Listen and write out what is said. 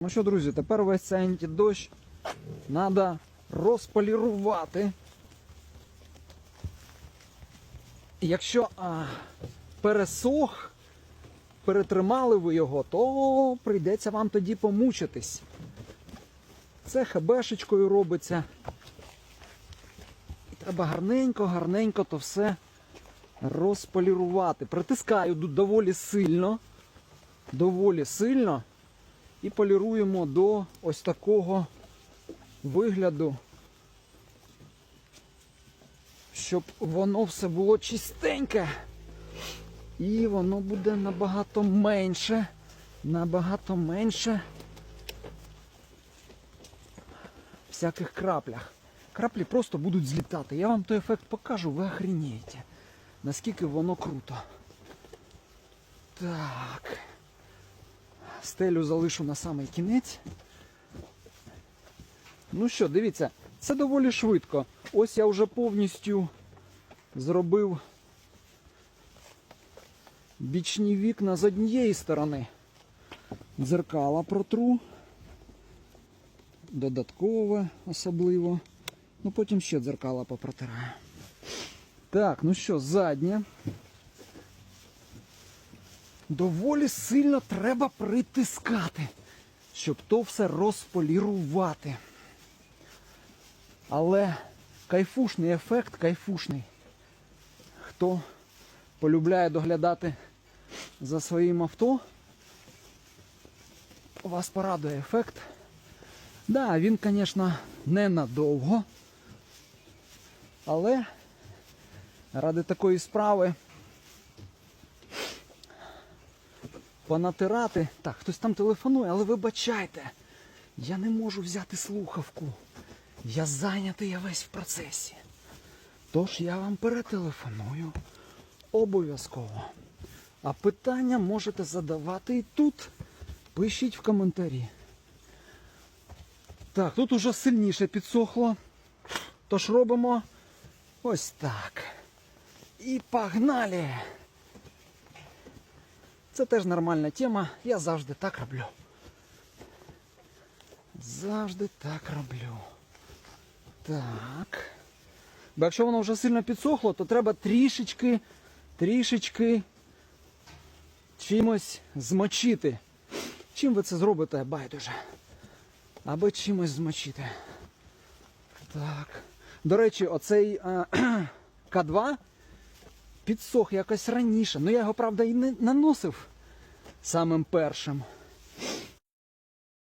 Ну що, друзі, тепер весь цей антидощ треба розполірувати. Якщо а, пересох, перетримали ви його, то прийдеться вам тоді помучитись. Це хебешечкою робиться. І треба гарненько, гарненько то все розполірувати. Притискаю доволі сильно. Доволі сильно. І поліруємо до ось такого вигляду, щоб воно все було чистеньке. І воно буде набагато менше, набагато менше всяких краплях. Краплі просто будуть злітати. Я вам той ефект покажу, ви охренієте, наскільки воно круто. Так. Стелю залишу на самий кінець. Ну що, дивіться, це доволі швидко. Ось я вже повністю зробив бічні вікна з однієї сторони. Дзеркала протру. Додаткове особливо. Ну потім ще дзеркала попротираю. Так, ну що, заднє. Доволі сильно треба притискати, щоб то все розполірувати. Але кайфушний ефект, кайфушний. Хто полюбляє доглядати за своїм авто, вас порадує ефект. Да, він, звісно, ненадовго. Але ради такої справи понатирати. Так, хтось там телефонує, але вибачайте, я не можу взяти слухавку. Я зайнятий я весь в процесі. Тож я вам перетелефоную обов'язково. А питання можете задавати і тут. Пишіть в коментарі. Так, тут уже сильніше підсохло. Тож робимо ось так. І погнали! Це теж нормальна тема. Я завжди так роблю. Завжди так роблю. Так. Бо якщо воно вже сильно підсохло, то треба трішечки, трішечки чимось змочити. Чим ви це зробите, байдуже. Аби чимось змочити. Так. До речі, оцей е, К2 підсох якось раніше. Ну я його, правда, і не наносив самим першим.